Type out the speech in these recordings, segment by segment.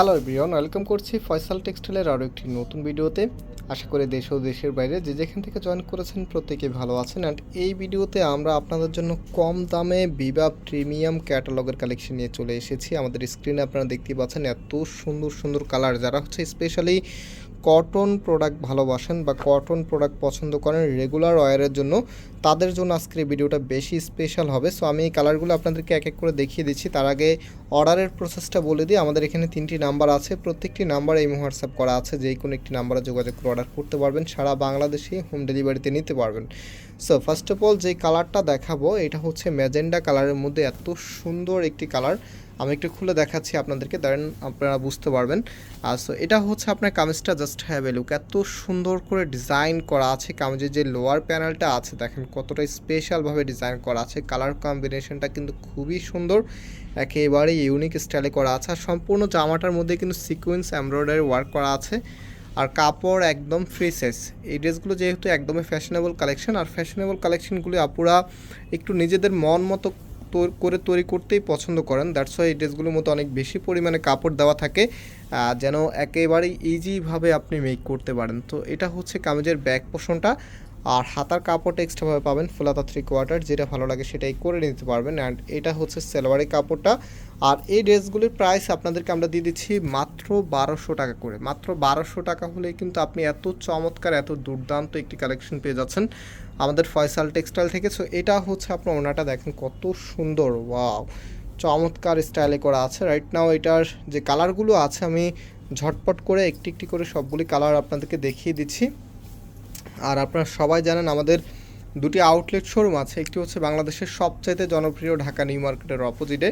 Hello everyone welcome করছি ফয়সাল টেক্সটাইলের আরও একটি নতুন ভিডিওতে। আশা করি দেশ ও দেশের বাইরে যে যেখান থেকে জয়েন করেছেন প্রত্যেকে ভালো আছেন। অ্যান্ড এই ভিডিওতে আমরা আপনাদের জন্য কম দামে বিবা প্রিমিয়াম ক্যাটালগের কালেকশন নিয়ে চলে এসেছি। আমাদের স্ক্রিনে আপনারা দেখতে পাচ্ছেন এত সুন্দর সুন্দর কালার যারা হচ্ছে স্পেশালি কটন প্রোডাক্ট ভালোবাসেন বা কটন প্রোডাক্ট পছন্দ করেন রেগুলার ওয়ারের জন্য, তাদের জন্য আজকের ভিডিওটা বেশি স্পেশাল হবে। সো আমি এই কালারগুলো আপনাদেরকে এক এক করে দেখিয়ে দিচ্ছি। তার আগে অর্ডারের প্রসেসটা বলে দিই। আমাদের এখানে তিনটি নাম্বার আছে। প্রত্যেকটি নাম্বার এই হোয়াটসঅ্যাপ করা আছে। যে কোনো একটি নাম্বারে যোগাযোগ করে অর্ডার করতে পারবেন। সারা বাংলাদেশে হোম ডেলিভারিতে নিতে পারবেন। সো ফার্স্ট অফ অল যে কালারটা দেখাবো, এটা হচ্ছে ম্যাজেন্ডা কালারের মধ্যে এত সুন্দর একটি কালার আমি একটু খুলে দেখাচ্ছি আপনাদেরকে, দাঁড়ান, আপনারা বুঝতে পারবেন। আর সো এটা হচ্ছে আপনার কামিজটা জাস্ট হ্যাভ এ লুক এত সুন্দর করে ডিজাইন করা আছে কামিজের যে লোয়ার প্যানেলটা আছে, দেখেন কতটা স্পেশালভাবে ডিজাইন করা আছে। কালার কম্বিনেশনটা কিন্তু খুবই সুন্দর, একেবারে ইউনিক স্টাইলে করা আছে। আর সম্পূর্ণ জামাটার মধ্যে কিন্তু সিকোয়েন্স এমব্রয়ডারি ওয়ার্ক করা আছে। আর কাপড় একদম ফ্রি সাইজ এই ড্রেসগুলো যেহেতু একদমই ফ্যাশনেবল কালেকশন আর ফ্যাশনেবল কালেকশনগুলি আপুরা একটু নিজেদের মন মতো করে তৈরি করতেই পছন্দ করেন। দ্যাটস ওয়াই এই ড্রেসগুলোর মতো অনেক বেশি পরিমাণে কাপড় দেওয়া থাকে যেন একেবারেই ইজিভাবে আপনি মেক করতে পারেন। তো এটা হচ্ছে কামিজের ব্যাক পোষণটা আর হাতার কাপড়টা এক্সট্রাভাবে পাবেন ফুলাতা থ্রি কোয়ার্টার যেটা ভালো লাগে সেটাই করে নিতে পারবেন। অ্যান্ড এটা হচ্ছে সেলোয়ারি কাপড়টা। আর এই ড্রেসগুলির প্রাইস আপনাদেরকে আমরা দিয়ে দিচ্ছি মাত্র বারোশো টাকা করে। মাত্র বারোশো টাকা হলেই কিন্তু আপনি এত চমৎকার, এত দুর্দান্ত একটি কালেকশন পেয়ে যাচ্ছেন আমাদের ফয়সাল টেক্সটাইল থেকে। সো এটা হচ্ছে আপনার ওনাটা দেখেন কত সুন্দর ওয়াও চমৎকার স্টাইলে করা আছে। রাইট নাও এটার যে কালারগুলো আছে, আমি ঝটপট করে একটি একটি করে সবগুলি কালার আপনাদেরকে দেখিয়ে দিচ্ছি। আর আপনারা সবাই জানেন আমাদের দুটি আউটলেট শোরুম আছে, একটি হচ্ছে বাংলাদেশের সবচাইতে জনপ্রিয় ঢাকা নিউ মার্কেটের অপোজিটে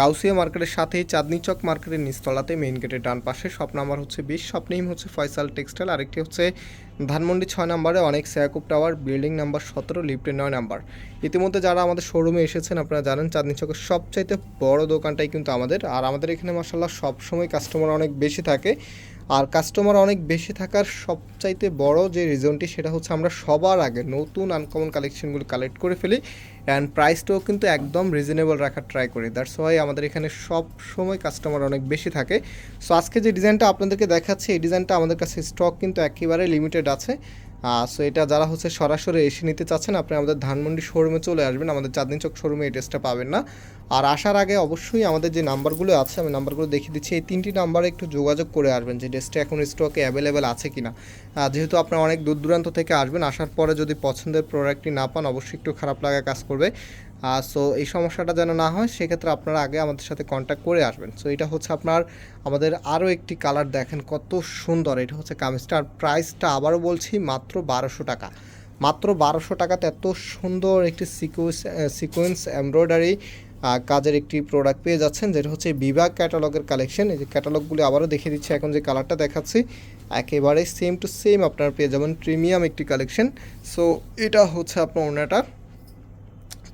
গাউসিয়া মার্কেটের সাথেই চাঁদনি চক মার্কেটের নিচতলাতে মেইন গেটের ডান পাশে শপ নাম্বার হচ্ছে বিশ শপ হচ্ছে ফয়সাল টেক্সটাইল আরেকটি হচ্ছে ধানমন্ডি ছয় নাম্বারে অনেক সেয়াকুপ টাওয়ার বিল্ডিং নাম্বার সতেরো লিফটের নয় নাম্বার ইতিমধ্যে যারা আমাদের শোরুমে এসেছেন, আপনারা জানেন চাঁদনি চকের সবচাইতে বড় দোকানটাই কিন্তু আমাদের, আর আমাদের এখানে মাসাল্লাহ সবসময় কাস্টমার অনেক বেশি থাকে। আর কাস্টমার অনেক বেশি থাকার সবচাইতে বড় যে রিজনটি সেটা হচ্ছে আমরা সবার আগে নতুন আনকমন কালেকশনগুলো কালেক্ট করে ফেলি অ্যান্ড প্রাইসটাও কিন্তু একদম রিজনেবল রাখার ট্রাই করি। দ্যাটস ওয়াই আমাদের এখানে সব সময় কাস্টমার অনেক বেশি থাকে। সো আজকে যে ডিজাইনটা আপনাদেরকে দেখাচ্ছি, এই ডিজাইনটা আমাদের কাছে স্টক কিন্তু একেবারে লিমিটেড আছে। সো এটা যারা হচ্ছে সরাসরি এসে নিতে চাচ্ছেন, আপনি আমাদের ধানমন্ডি শোরুমে চলে আসবেন। আমাদের চাঁদনি চক শোরুমে এই ড্রেসটা পাবেন না। আর আসার আগে অবশ্যই আমাদের যে নাম্বারগুলো আছে, আমি নাম্বারগুলো দেখিয়ে দিচ্ছি। এই তিনটি নাম্বারে একটু যোগাযোগ করে আসবেন যে ড্রেসটা এখন স্টকে অ্যাভেলেবেল আছে কি না যেহেতু আপনারা অনেক দূর দূরান্ত থেকে আসবেন, আসার পরে যদি পছন্দের প্রোডাক্টটি না পান, অবশ্যই একটু খারাপ লাগা কাজ করবে। সো এই সমস্যাটা যেন না হয়, সেক্ষেত্রে আপনারা আগে আমাদের সাথে কন্ট্যাক্ট করে আসবেন। সো এটা হচ্ছে আপনার, আমাদের আরও একটি কালার দেখেন কত সুন্দর। এটা হচ্ছে কামিজটা। আর প্রাইসটা আবারও বলছি মাত্র বারোশো টাকা। মাত্র বারোশো টাকাতে এত সুন্দর একটি সিকুয়েন্স সিকোয়েন্স এমব্রয়ডারি কাজের একটি প্রোডাক্ট পেয়ে যাচ্ছেন, যেটা হচ্ছে বিভাগ ক্যাটালগের কালেকশন এই যে ক্যাটালগুলি আবারও দেখিয়ে দিচ্ছি, এখন যে কালারটা দেখাচ্ছি, একেবারে সেম টু সেম আপনারা পেয়ে যাবেন প্রিমিয়াম একটি কালেকশন সো এটা হচ্ছে আপনার ওনাটা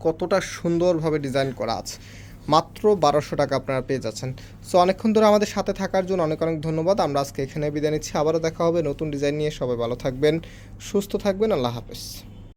কতটা সুন্দরভাবে ডিজাইন করা আছে। মাত্র বারোশো টাকা আপনারা পেয়ে যাচ্ছেন। সো অনেকক্ষণ ধরে আমাদের সাথে থাকার জন্য অনেক অনেক ধন্যবাদ। আমরা আজকে এখানে বিদায় নিচ্ছি। আবারও দেখা হবে নতুন ডিজাইন নিয়ে। সবাই ভালো থাকবেন, সুস্থ থাকবেন। আল্লাহ হাফেজ।